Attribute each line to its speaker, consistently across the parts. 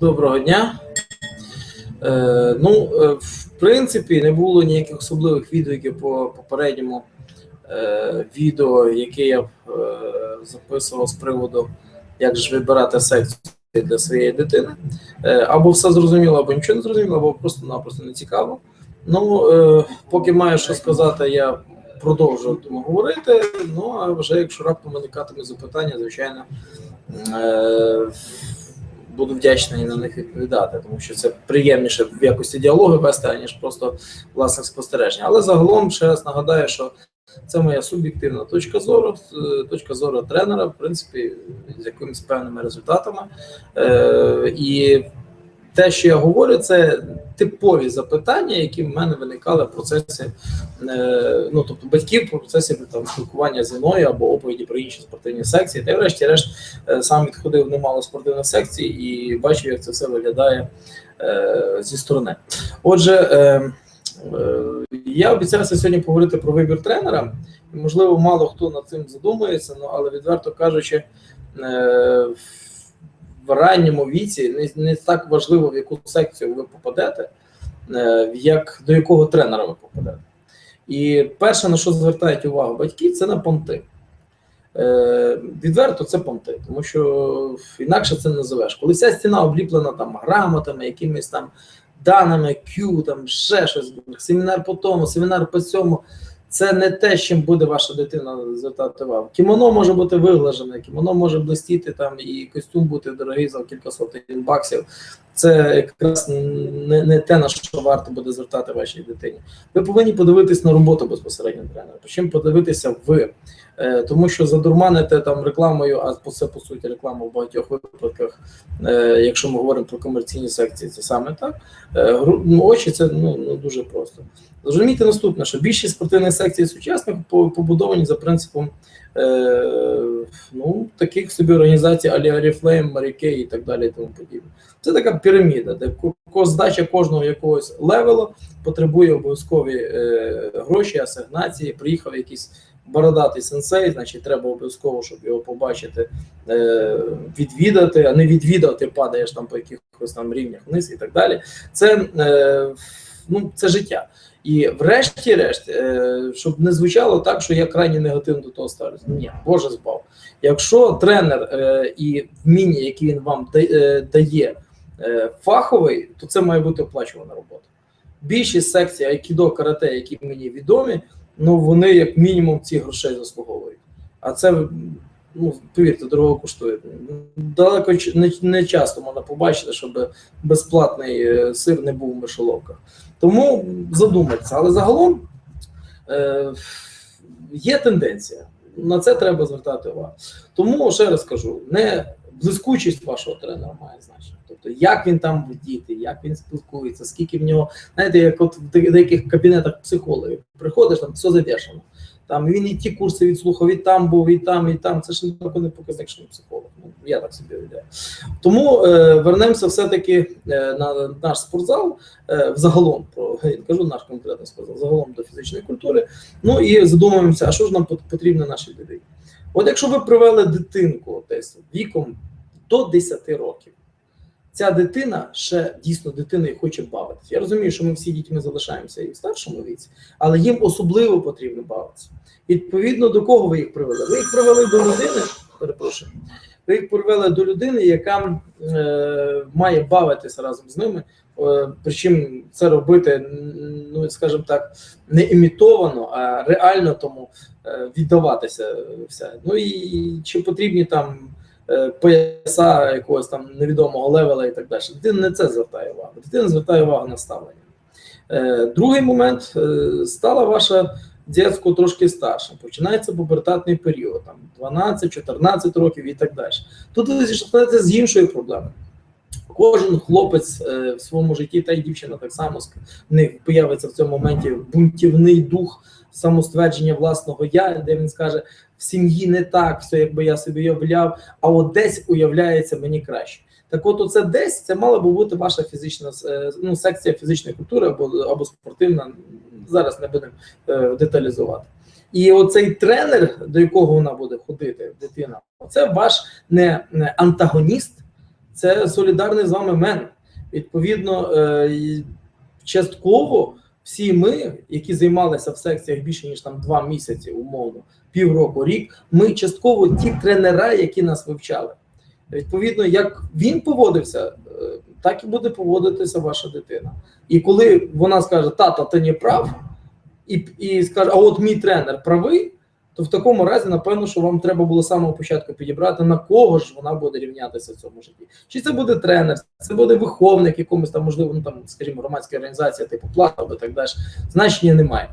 Speaker 1: Доброго дня. Е, ну, е, в принципі, не було ніяких особливих відгуків по попередньому е, відео, яке я е, записував з приводу, як ж вибирати секцію для своєї дитини. Е, або все зрозуміло, або нічого не зрозуміло, або просто-напросто не цікаво. Ну, е, поки маю що сказати, я продовжу тому говорити. Ну, а вже якщо раптом виникатиме запитання, звичайно. Е, буду вдячний на них відповідати, тому що це приємніше в якості діалогу вести, аніж просто власне спостереження. Але загалом ще раз нагадаю, що це моя суб'єктивна точка зору, е, точка зору тренера, в принципі, з якимись певними результатами. Е, і те, що я говорю, це типові запитання, які в мене виникали в процесі, е, ну тобто батьків в процесі там спілкування зі мною або оповіді про інші спортивні секції. Та й врешті-решт е, сам відходив немало спортивних секцій і бачив, як це все виглядає е, зі сторони. Отже, я обіцявся сьогодні поговорити про вибір тренера. Можливо, мало хто над цим задумується, ну але відверто кажучи. В ранньому віці не, не так важливо, в яку секцію ви попадете, е, як до якого тренера ви попадете. І перше, на що звертають увагу батьки, це на понти. Е, Відверто це понти, тому що інакше це не називеш. Коли вся стіна обліплена там грамотами, якимись там даними, Q, там ще щось, семінар по тому, семінар по цьому. Це не те, чим буде ваша дитина звертати увагу. Кімоно може бути виглажене, кімоно може блистіти там і костюм бути дорогий за кілька сотень баксів. Це якраз не, не те, на що варто буде звертати вашій дитині. Ви повинні подивитись на роботу безпосередньо тренера. Чим подивитися ви, е, тому що задурманите там рекламою, а це по суті реклама в багатьох випадках, е, якщо ми говоримо про комерційні секції, це саме так. Е, ну, очі це ну, ну дуже просто. Зрозумійте наступне, що більшість спортивних секцій сучасних побудовані за принципом е, ну, таких собі організацій Алі Аріфлейм, Маріке і так далі. І тому подібне. Це така піраміда, де здача кожного якогось левелу потребує обов'язкові е, гроші, асигнації. Приїхав якийсь бородатий сенсей, значить, треба обов'язково, щоб його побачити, е, відвідати, а не відвідати, падаєш там по якихось там рівнях вниз і так далі. Це, е, ну, це життя. І врешті-решт, е, щоб не звучало так, що я крайні негативно до того ставлюся. Ні, Боже збав. Якщо тренер і вміння, які він вам дає, фаховий, то це має бути оплачувана робота. Більшість секцій айкідо, карате, які мені відомі, ну вони як мінімум ці грошей заслуговують. А це, ну повірте, дорого коштує. Далеко не, не часто можна побачити, щоб безплатний е, сир не був в мишоловках. Тому задумайтеся, але загалом е, є тенденція. На це треба звертати увагу. Тому ще раз кажу: не блискучість вашого тренера має значення. Тобто, як він там діти, як він спілкується, скільки в нього, знаєте, як от в деяких кабінетах психологів приходиш, там все задешено. Там він і ті курси відслухав, і там був, і там, і там. Це ж не показник, що він психолог. Ну, я так собі уявляю. Тому е, вернемося все-таки е, на наш спортзал, е, взагалом про я кажу наш конкретний спортзал, загалом до фізичної культури. Ну і задумуємося, а що ж нам потрібно нашій дитині. От якщо ви привели дитинку десь віком до 10 років, ця дитина ще дійсно дитиною хоче бавитися. Я розумію, що ми всі дітьми залишаємося і в старшому віці, але їм особливо потрібно бавитися. Відповідно до кого ви їх привели? Ви їх привели до людини, перепрошую, ви їх привели до людини, яка е, має бавитися разом з ними. Е, причому це робити, ну скажімо так, не імітовано, а реально тому е, віддаватися все. Ну і чи потрібні там е, пояса якогось там невідомого левела і так далі. Дитина не це звертає увагу. Дитина звертає увагу на ставлення. Е, Другий момент е, стала ваша дитятко трошки старша. Починається пубертатний період, там 12-14 років і так далі. Тут ви зіштовхнетеся з іншою проблемою. Кожен хлопець е, в своєму житті, та й дівчина так само в них появиться в цьому моменті бунтівний дух самоствердження власного я, де він скаже: в сім'ї не так, все якби я собі уявляв, а от десь уявляється мені краще. Так от оце десь це мала би бути ваша фізична е, ну, секція фізичної культури або, або спортивна. Зараз не будемо е, деталізувати. І оцей тренер, до якого вона буде ходити, дитина, це ваш не, не антагоніст, це солідарний з вами мен. Відповідно, е, частково всі ми, які займалися в секціях більше ніж там два місяці, умовно, півроку, рік, ми частково ті тренера, які нас вивчали. Відповідно, як він поводився, е, так і буде поводитися ваша дитина. І коли вона скаже, тата, ти не прав, і, і скаже, а от мій тренер правий, то в такому разі, напевно, що вам треба було з самого початку підібрати, на кого ж вона буде рівнятися в цьому житті. Чи це буде тренер, це буде виховник якомусь там, можливо, ну там, скажімо, громадська організація, типу плата або так далі. Значення немає.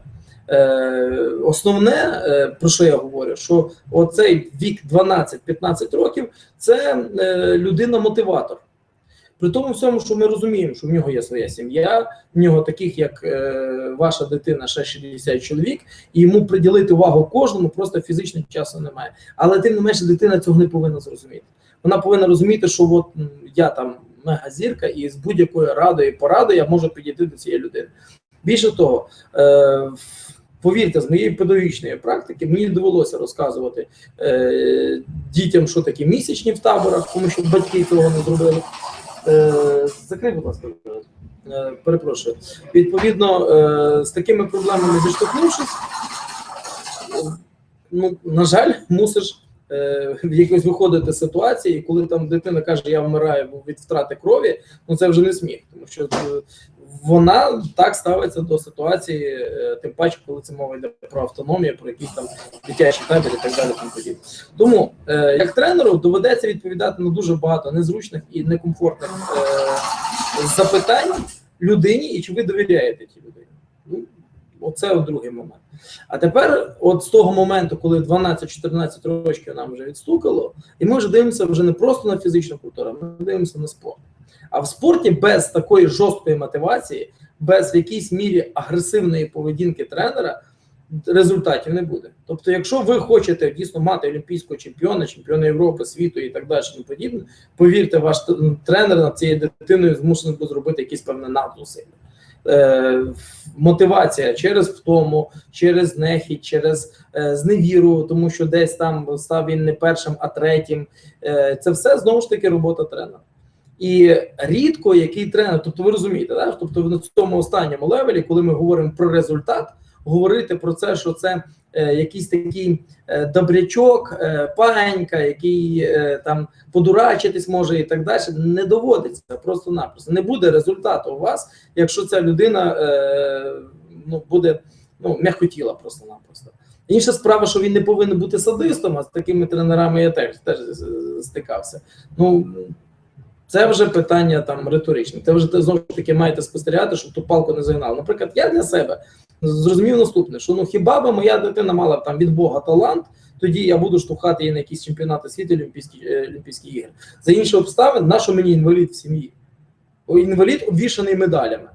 Speaker 1: Е, основне, е, про що я говорю, що оцей вік 12-15 років це е, людина-мотиватор. При тому всьому, що ми розуміємо, що в нього є своя сім'я, в нього таких, як е, ваша дитина, ще 60 чоловік, і йому приділити увагу кожному просто фізично часу немає. Але тим не менше, дитина цього не повинна зрозуміти. Вона повинна розуміти, що от я там мегазірка, і з будь-якою радою і порадою я можу підійти до цієї людини. Більше того, е, повірте, з моєї педагогічної практики мені довелося розказувати е, дітям, що таке місячні в таборах, тому що батьки цього не зробили. Е, закрий, будь ласка, е, перепрошую. Відповідно, е, з такими проблемами зіштовхнувшись, ну, на жаль, мусиш в якось виходити з ситуації, коли там дитина каже, я вмираю від втрати крові, ну це вже не сміх, тому що вона так ставиться до ситуації, е, тим паче, коли це мова йде про автономію, про якісь там дитячі табір і так далі. Тому подібне. Тому е, як тренеру доведеться відповідати на дуже багато незручних і некомфортних е, запитань людині, і чи ви довіряєте цій людині. Оце от другий момент. А тепер, от з того моменту, коли 12-14 років нам вже відстукало, і ми вже дивимося вже не просто на фізичну культуру, ми дивимося на спорт. А в спорті без такої жорсткої мотивації, без в якійсь мірі агресивної поведінки тренера результатів не буде. Тобто, якщо ви хочете дійсно мати олімпійського чемпіона, чемпіона Європи, світу і так далі, і подібне, повірте, ваш тренер над цією дитиною змушений буде зробити якісь певне надзусилля. Е, мотивація через втому, через нехід, через е, зневіру, тому що десь там став він не першим, а третім. Е, це все знову ж таки робота тренера. І рідко який тренер, тобто ви розумієте, да? тобто на цьому останньому левелі, коли ми говоримо про результат, говорити про це, що це якийсь такий е, добрячок, е, панька, який е, там подурачитись може і так далі, не доводиться просто-напросто. Не буде результату у вас, якщо ця людина е, ну, буде ну, м'якотіла просто-напросто. Інша справа, що він не повинен бути садистом, а з такими тренерами я теж, теж стикався. Ну, це вже питання там риторичне. Це вже знову ж таки маєте спостерігати, щоб ту палку не загнав. Наприклад, я для себе зрозумів наступне: що ну хіба би моя дитина мала там від Бога талант, тоді я буду штовхати її на якісь чемпіонати світу, Олімпійські, е, Олімпійські ігри. За інші обставин, на що мені інвалід в сім'ї? Інвалід обвішаний медалями.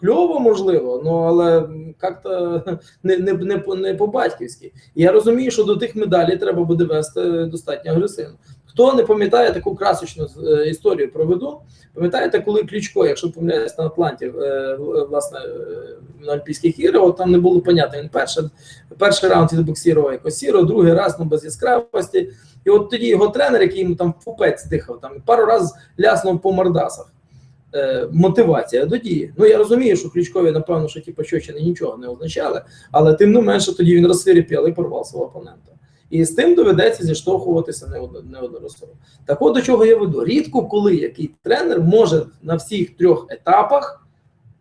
Speaker 1: Кльово, можливо, ну але як-то не, не, не, не по-батьківськи. Я розумію, що до тих медалей треба буде вести достатньо агресивно. Хто не пам'ятає таку красочну е, історію проведу, пам'ятаєте, коли Кличко, якщо помиляюсь на Атланті, е, власне, е, на Олімпійських іграх, там не було понятно, він перший, перший раунд відбоксірував якось сіро, другий раз ну, без яскравості. І от тоді його тренер, який йому там фупець дихав, там пару разів ляснув по мордасах. Мотивація до дії. Ну я розумію, що Кличкові, напевно, що ті пощечини нічого не означали, але тим не менше тоді він розсвіріпів і порвав свого опонента. І з тим доведеться зіштовхуватися неодно- неодноразово. Так от до чого я веду? Рідко коли який тренер може на всіх трьох етапах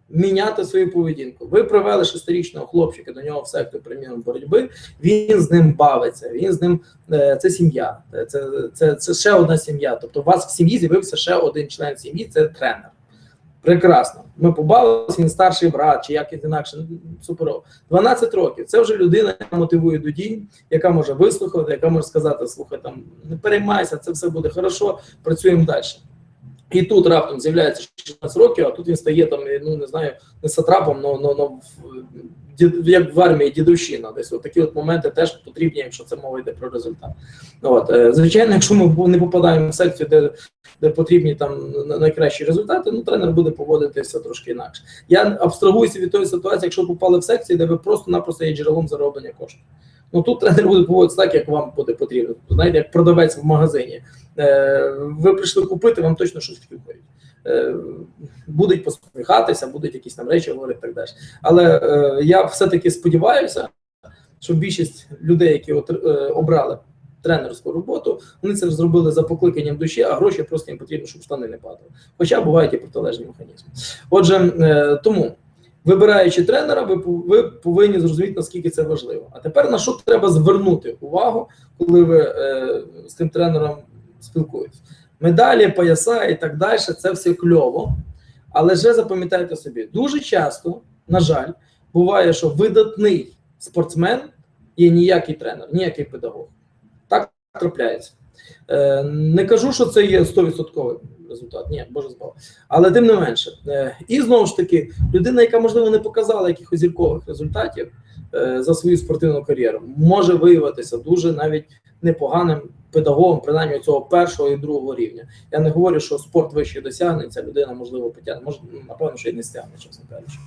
Speaker 1: міняти свою поведінку. Ви привели шестирічного хлопчика до нього в сектор приміром боротьби. Він з ним бавиться, він з ним е, це сім'я, це, це, це ще одна сім'я. Тобто, у вас в сім'ї з'явився ще один член сім'ї, це тренер. Прекрасно. Ми побавилися, він старший брат, чи як інакше, ну, суперово. 12 років. Це вже людина, яка мотивує до дій, яка може вислухати, яка може сказати: слухай, там не переймайся, це все буде хорошо, працюємо далі. І тут раптом з'являється 16 років, а тут він стає там, ну не знаю, не сатрапом, но, но, но дід- як в армії дідовщина. Десь от такі от моменти теж потрібні, якщо це мова йде про результат. От, е, звичайно, якщо ми не попадаємо в секцію, де, де потрібні там найкращі результати, ну тренер буде поводитися трошки інакше. Я абстрагуюся від тої ситуації, якщо попали в секцію, де ви просто-напросто є джерелом зароблення коштів. Ну тут тренер буде поводитися так, як вам буде потрібно. Знаєте, як продавець в магазині. Е, ви прийшли купити, вам точно щось втюхають. Е, будуть посміхатися, будуть якісь там речі говорити так далі. Але е, я все-таки сподіваюся, що більшість людей, які е, обрали тренерську роботу, вони це зробили за покликанням душі, а гроші просто їм потрібно, щоб штани не падали. Хоча бувають і протилежні механізми. Отже, тому. Вибираючи тренера, ви, ви повинні зрозуміти, наскільки це важливо. А тепер на що треба звернути увагу, коли ви е, з тим тренером спілкуєтесь? Медалі, пояса і так далі це все кльово. Але вже запам'ятайте собі, дуже часто, на жаль, буває, що видатний спортсмен є ніякий тренер, ніякий педагог. Так трапляється. Е, не кажу, що це є 100% результат. Ні, боже збав. Але тим не менше. Е, і знову ж таки, людина, яка можливо не показала якихось зіркових результатів е, за свою спортивну кар'єру, може виявитися дуже навіть непоганим педагогом, принаймні цього першого і другого рівня. Я не говорю, що спорт вищий досягнень, ця людина можливо потягне. Може, напевно, що й не стягне, чесно кажучи.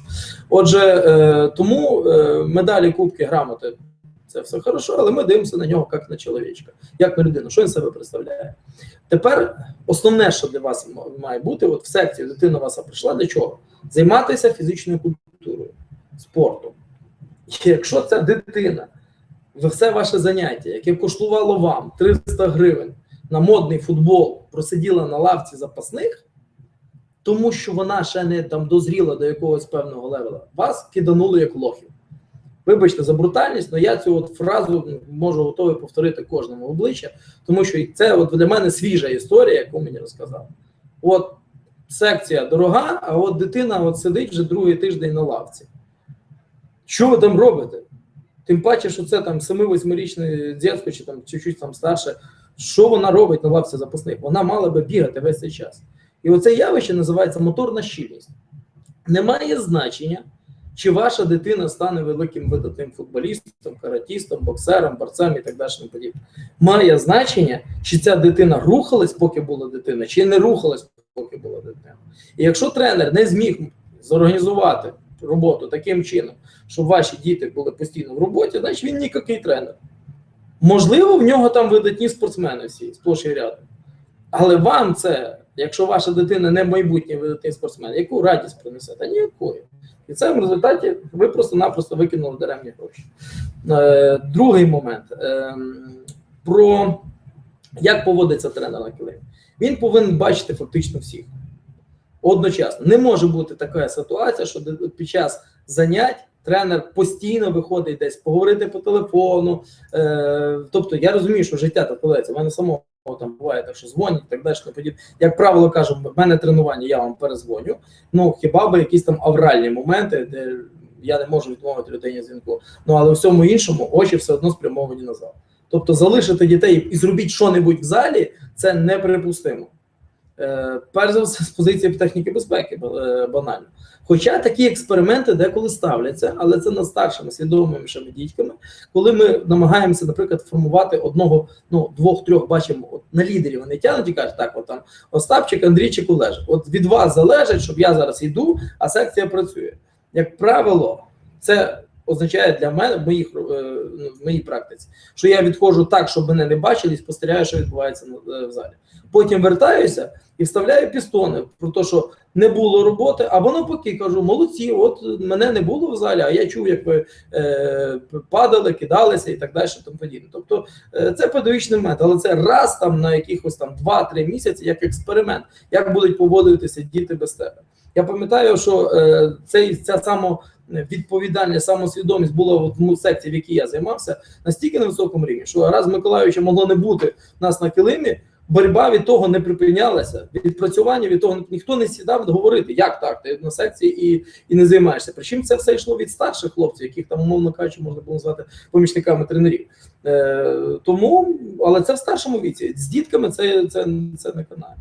Speaker 1: Отже, е, тому е, медалі, кубки, грамоти. Це все хорошо, але ми дивимося на нього як на чоловічка, як на людину, що він себе представляє. Тепер основне, що для вас має бути, от в секції дитина вас прийшла для чого? Займатися фізичною культурою, спортом. І Якщо ця дитина, все ваше заняття, яке коштувало вам 300 гривень на модний футбол, просиділа на лавці запасних, тому що вона ще не там дозріла до якогось певного левела, вас киданули як лохів. Вибачте за брутальність, але я цю от фразу можу готовий повторити кожному обличчя, тому що це от для мене свіжа історія, яку мені розказали. От секція дорога, а от дитина от сидить вже другий тиждень на лавці. Що ви там робите? Тим паче, що це там 7-8-річне дитятко чи там чуть-чуть там старше. Що вона робить на лавці запасних? Вона мала би бігати весь цей час. І оце явище називається моторна щільність. Немає значення, чи ваша дитина стане великим видатним футболістом, каратістом, боксером, борцем і так далі. подібне. Має значення, чи ця дитина рухалась, поки була дитина, чи не рухалась, поки була дитина. І якщо тренер не зміг зорганізувати роботу таким чином, щоб ваші діти були постійно в роботі, значить він ніякий тренер. Можливо, в нього там видатні спортсмени всі, сплош і рядом. Але вам це, якщо ваша дитина не майбутній видатний спортсмен, яку радість принесе? Та ніякої. І це в результаті ви просто-напросто викинули даремні гроші. Е, другий момент е, про як поводиться тренер на килимі. Він повинен бачити фактично всіх. Одночасно. Не може бути така ситуація, що під час занять тренер постійно виходить десь поговорити по телефону. Е, тобто я розумію, що життя так подається. У мене самого там буває так, що дзвонять так далі. подібне. Як правило, кажу, в мене тренування, я вам перезвоню. Ну хіба би якісь там авральні моменти, де я не можу відмовити людині дзвінку. Ну але в всьому іншому очі все одно спрямовані назад. Тобто залишити дітей і зробіть що-небудь в залі це неприпустимо. Е, перш за все, з позиції техніки безпеки е, банально. Хоча такі експерименти деколи ставляться, але це над старшими свідомими дітьками, коли ми намагаємося, наприклад, формувати одного, ну двох-трьох бачимо от, на лідерів. Вони тягнуть і кажуть, так, от там Остапчик, Андрійчик, Олеж. От від вас залежить, щоб я зараз йду, а секція працює. Як правило, це означає для мене в моїх е, ну, в моїй практиці, що я відходжу так, щоб мене не бачили, і спостерігаю, що відбувається е, в залі. Потім вертаюся і вставляю пістони про те, що не було роботи, або навпаки кажу, молодці, от мене не було в залі, а я чув, як ви е, падали, кидалися і так далі. Тому подібне. Тобто е, це педагогічний момент, але це раз там на якихось там 2-3 місяці як експеримент, як будуть поводитися діти без тебе. Я пам'ятаю, що е, цей ця само відповідальність, самосвідомість була в секції, в якій я займався, настільки на високому рівні, що раз Миколаївича могло не бути нас на килимі, боротьба від того не припинялася. Відпрацювання від того ніхто не сідав говорити, як так, ти на секції і, і не займаєшся. Причому це все йшло від старших хлопців, яких там, умовно кажучи, можна було назвати помічниками тренерів. Е, тому, але це в старшому віці. З дітками це, це, це не канає.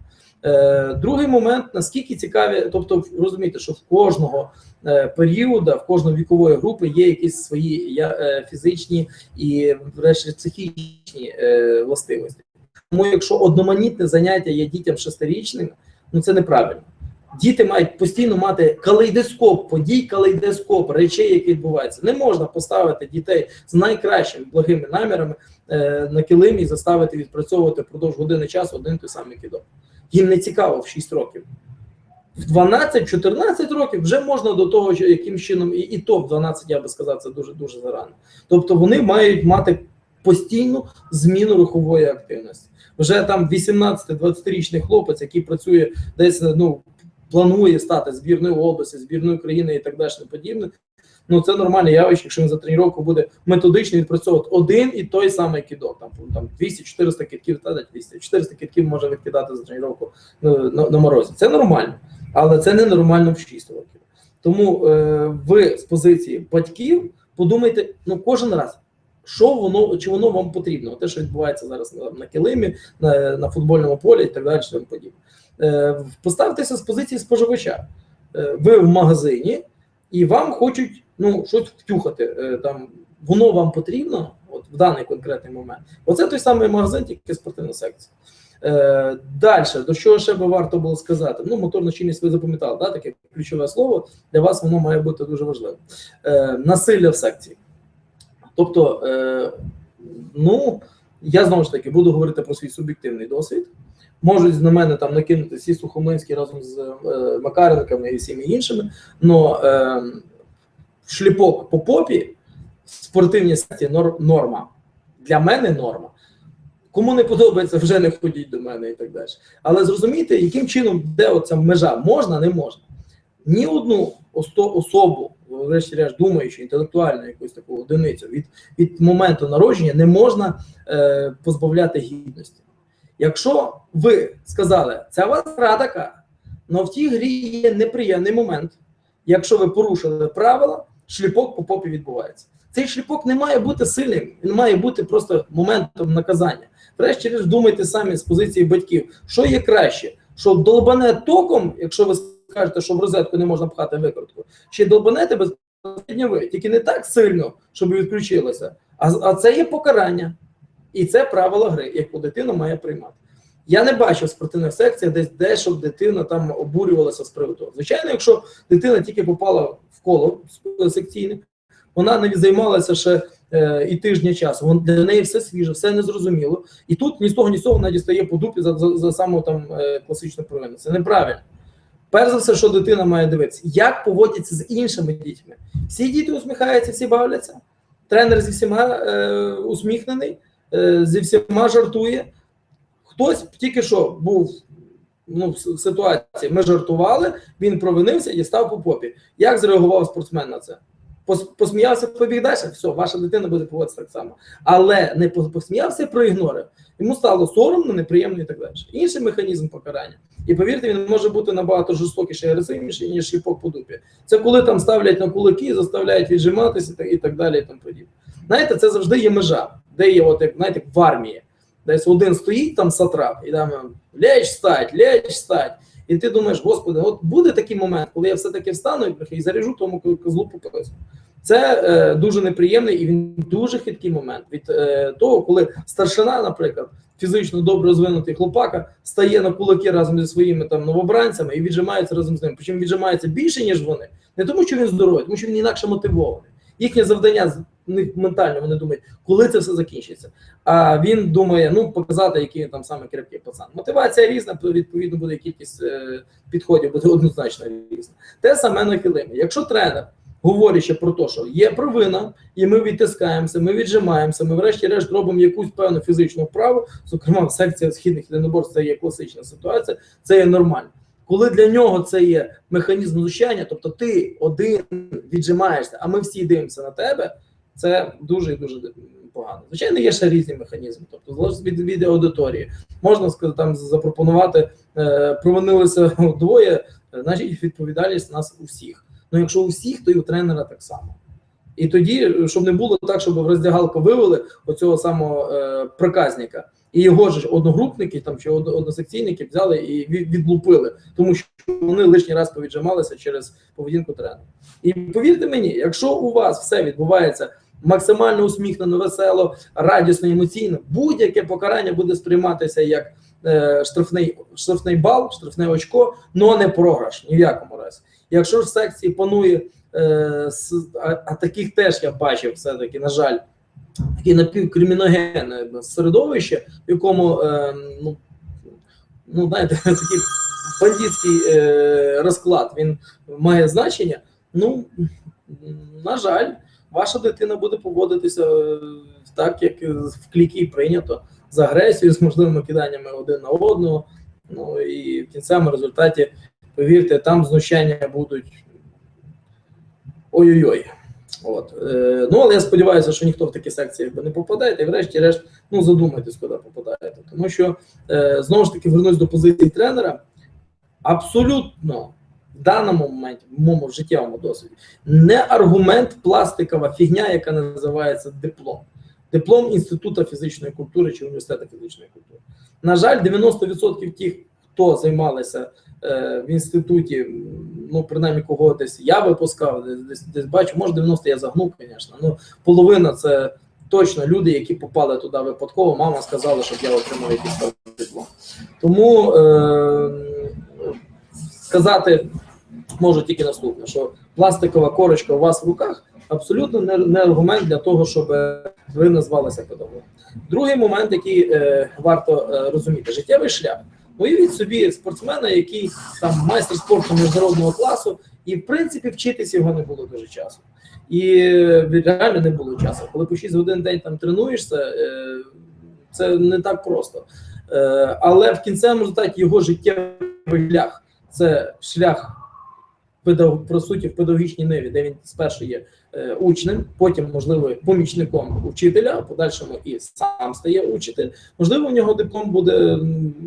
Speaker 1: Е, другий момент, наскільки цікаві, тобто розумієте, що в кожного е, періоду, в кожної вікової групи є якісь свої е, фізичні і врешті психічні е, властивості. Тому, якщо одноманітне заняття є дітям шестирічним, ну це неправильно. Діти мають постійно мати калейдоскоп подій, калейдоскоп речей, які відбуваються. Не можна поставити дітей з найкращими благими намірами е, на килимі і заставити відпрацьовувати впродовж години часу один той самий кидок. Їм не цікаво в 6 років. В 12-14 років вже можна до того, що яким чином, і, і то в 12, я би сказав, це дуже дуже зарано. Тобто вони мають мати постійну зміну рухової активності. Вже там 18-20-річний хлопець, який працює десь ну планує стати збірною області, збірною країни і так далі подібне. Ну це нормальне явище, якщо він за три роки буде методично відпрацьовувати один і той самий кидок. Там там 200-400 китків, та не 200, 400 китків може відкидати за тренування на, на, на морозі. Це нормально, але це не нормально в 6 років. Тому е, ви з позиції батьків подумайте, ну кожен раз. Що воно чи воно вам потрібно? Те, що відбувається зараз на, на килимі, на, на футбольному полі і так далі, тому подібне. Е, поставтеся з позиції споживача. Е, ви в магазині, і вам хочуть ну, щось втюхати. Е, там, воно вам потрібно от, в даний конкретний момент. Оце той самий магазин, тільки спортивна секція. Е, Далі, до чого ще би варто було сказати? Ну, моторна чинність ви запам'ятали, да? таке ключове слово. Для вас воно має бути дуже важливим. Е, Насилля в секції. Тобто, е, ну, я знову ж таки буду говорити про свій суб'єктивний досвід. Можуть на мене там накинути всі Сухомлинські разом з е, Макаренками і всіми іншими, але е, шліпок по попі в спортивній секції норма. Для мене норма. Кому не подобається, вже не ходіть до мене і так далі. Але зрозумійте, яким чином де оця межа можна, не можна. Ні одну особу, врешті-решт, думаючи, інтелектуальну якусь таку одиницю від, від моменту народження не можна е, позбавляти гідності. Якщо ви сказали, ця вас гра така, але в тій грі є неприємний момент. Якщо ви порушили правила, шліпок по попі відбувається. Цей шліпок не має бути сильним, він має бути просто моментом наказання. Врешті-решт думайте самі з позиції батьків, що є краще, що долбане током, якщо ви скажете, що в розетку не можна пхати викрутку, чи долбанете безпосередньо ви, тільки не так сильно, щоб відключилося, а, а це є покарання. І це правило гри, яку дитина має приймати. Я не бачу в спортивних секціях десь де, щоб дитина там обурювалася з приводу. Звичайно, якщо дитина тільки попала в коло секційне, вона не займалася ще е, і тижня часу. Вон для неї все свіже, все незрозуміло. І тут ні з того, ні з того вона дістає по дупі за, за, за саму там е, класичну провину. Це неправильно. Перш за все, що дитина має дивитися, як поводяться з іншими дітьми. Всі діти усміхаються, всі бавляться. Тренер зі всіма е, усміхнений, е, зі всіма жартує. Хтось тільки що був ну, ситуації, ми жартували, він провинився і став по попі. Як зреагував спортсмен на це? Пос- Посміявся, побіг далі, все, ваша дитина буде поводитися так само. Але не пос- посміявся, проігнорив. Йому стало соромно, неприємно і так далі. Інший механізм покарання. І повірте, він може бути набагато жорстокіший і агресивніший, ніж шіпок по дупі. Це коли там ставлять на кулаки, заставляють віджиматися і так, і далі. І тому. Знаєте, це завжди є межа, де є, от, як, знаєте, в армії. Десь один стоїть там сатрап, і там ляч стать, ляч стать. І ти думаєш, господи, от буде такий момент, коли я все-таки встану і- заріжу тому козлу по колесу. Це е, дуже неприємний і він дуже хиткий момент від е, того, коли старшина, наприклад, фізично добре розвинутий хлопака, стає на кулаки разом зі своїми там новобранцями і віджимається разом з ним. Причому віджимається більше, ніж вони. Не тому, що він здоровий, тому що він інакше мотивований. Їхнє завдання них ментально вони думають, коли це все закінчиться. А він думає, ну показати, який там саме крепкий пацан. Мотивація різна, відповідно буде кількість е, підходів, буде однозначно різна. Те саме на килимі. Якщо тренер говорить ще про те, що є провина, і ми відтискаємося, ми віджимаємося, ми врешті-решт робимо якусь певну фізичну вправу, зокрема, секція східних єдиноборств це є класична ситуація, це є нормально. Коли для нього це є механізм знущання, тобто ти один віджимаєшся, а ми всі дивимося на тебе, це дуже і дуже погано. Звичайно, є ще різні механізми, тобто залежить від, від аудиторії. Можна сказати, там запропонувати, е, провинилися двоє, значить відповідальність нас усіх. Ну якщо у всіх, то і у тренера так само. І тоді, щоб не було так, щоб в роздягалку вивели оцього самого е, проказника, і його ж одногрупники там чи односекційники взяли і відлупили, тому що вони лишній раз повіджималися через поведінку тренера. І повірте мені, якщо у вас все відбувається максимально усміхнено, весело, радісно, емоційно, будь-яке покарання буде сприйматися як е, штрафний, штрафний бал, штрафне очко, але не програш ні в якому разі. Якщо ж в секції панує, е, с- а, а таких теж я бачив все-таки, на жаль, таке напівкриміногенне середовище, в якому е, ну, ну, знаєте, такий бандитський е, розклад він має значення. Ну, на жаль, ваша дитина буде поводитися е, так, як в клікі прийнято, з агресією, з можливими киданнями один на одного. Ну і в кінцевому результаті, повірте, там знущання будуть ой-ой-ой. От. Е, ну, але я сподіваюся, що ніхто в такі секції не попадає, і врешті-решт, ну задумайтесь, куди попадаєте. Тому що е, знову ж таки вернусь до позиції тренера. Абсолютно в даному моменті, в моєму життєвому досвіді, не аргумент пластикова фігня, яка називається диплом. Диплом Інституту фізичної культури чи університету фізичної культури. На жаль, 90% тих, хто займалися е, в інституті, ну принаймні кого десь я випускав, десь, десь, десь бачу, може 90 я загнув, звісно. Ну, половина це точно люди, які попали туди випадково. Мама сказала, щоб я отримав якийсь диплом. Тому е, сказати можу тільки наступне: що пластикова корочка у вас в руках абсолютно не, не аргумент для того, щоб е, ви назвалися педагогом. Другий момент, який е, варто е, розуміти, життєвий шлях. Уявіть собі спортсмена, який там майстер спорту міжнародного класу, і в принципі вчитися його не було дуже часу. І е, реально не було часу. Коли по 6 годин день там тренуєшся, е, це не так просто. Але в кінцевому результаті його життєвий шлях це шлях педагог, по суті в педагогічній ниві, де він спершу є учнем, потім, можливо, помічником учителя, а в подальшому і сам стає учитель. Можливо, у нього диплом буде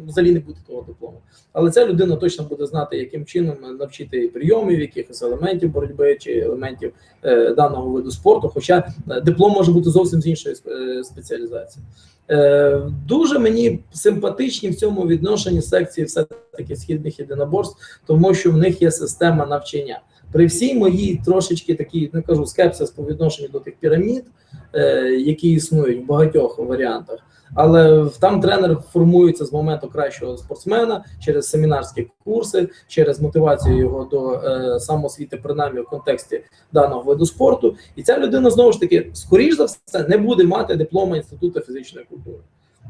Speaker 1: взагалі не буде того диплому. Але ця людина точно буде знати, яким чином навчити прийомів, якихось елементів боротьби чи елементів е, даного виду спорту. Хоча е, диплом може бути зовсім з іншої е, спеціалізації. Е, дуже мені симпатичні в цьому відношенні секції все-таки східних єдиноборств, тому що в них є система навчання. При всій моїй трошечки такій, не кажу, скепсис по відношенню до тих пірамід, е, які існують в багатьох варіантах. Але там тренер формується з моменту кращого спортсмена через семінарські курси, через мотивацію його до е, самоосвіти, принаймні в контексті даного виду спорту. І ця людина знову ж таки, скоріш за все, не буде мати диплома інституту фізичної культури.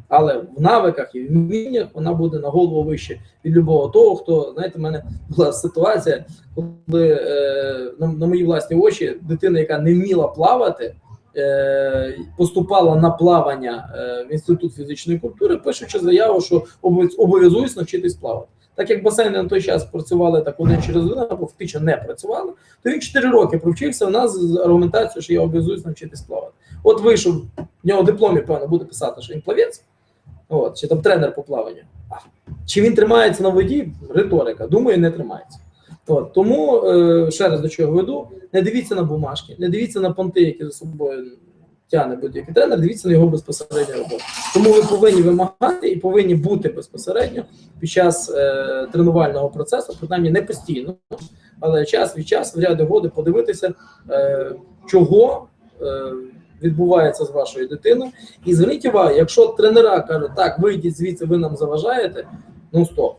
Speaker 1: Але в навиках і вміннях вона буде на голову вище від любого того, хто знаєте, в мене була ситуація, коли е, на, на мої власні очі дитина, яка не вміла плавати, е, поступала на плавання е, в інститут фізичної культури, пишучи заяву, що обов'яз- обов'язуюсь навчитись плавати. Так як басейни на той час працювали так один через один, або фактично не працювали, то він 4 роки провчився в нас з аргументацією, що я обов'язуюсь навчитись плавати. От вийшов, в нього дипломі, певно, буде писати, що він плавець, от, чи там тренер по плаванню. Чи він тримається на воді? Риторика. Думаю, не тримається. От, тому е, ще раз до чого веду: не дивіться на бумажки, не дивіться на понти, які за собою тягне будь-який тренер, дивіться на його безпосередню роботу. Тому ви повинні вимагати і повинні бути безпосередньо під час е, тренувального процесу, принаймні не постійно, але час від часу, в ряди годи подивитися, е, чого. Е, Відбувається з вашою дитиною, і зверніть увагу, якщо тренера кажуть, так, вийдіть звідси, ви нам заважаєте, ну стоп.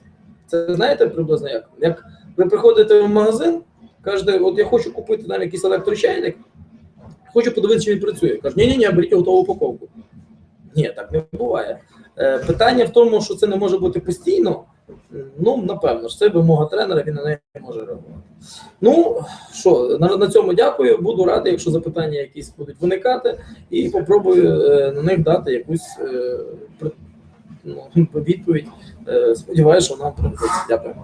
Speaker 1: Це знаєте приблизно як? Як ви приходите в магазин, кажете, от я хочу купити там якийсь електрочайник, хочу подивитися, чи він працює. Кажуть, ні, ні, ні, беріть готову упаковку. Ні, так не буває. Е, питання в тому, що це не може бути постійно. Ну, напевно ж, це вимога тренера, він на неї може реагувати. Ну що, на, на цьому дякую. Буду радий, якщо запитання якісь будуть виникати, і попробую е, на них дати якусь е, ну, відповідь. Е, сподіваюся, що нам пригодиться. Дякую.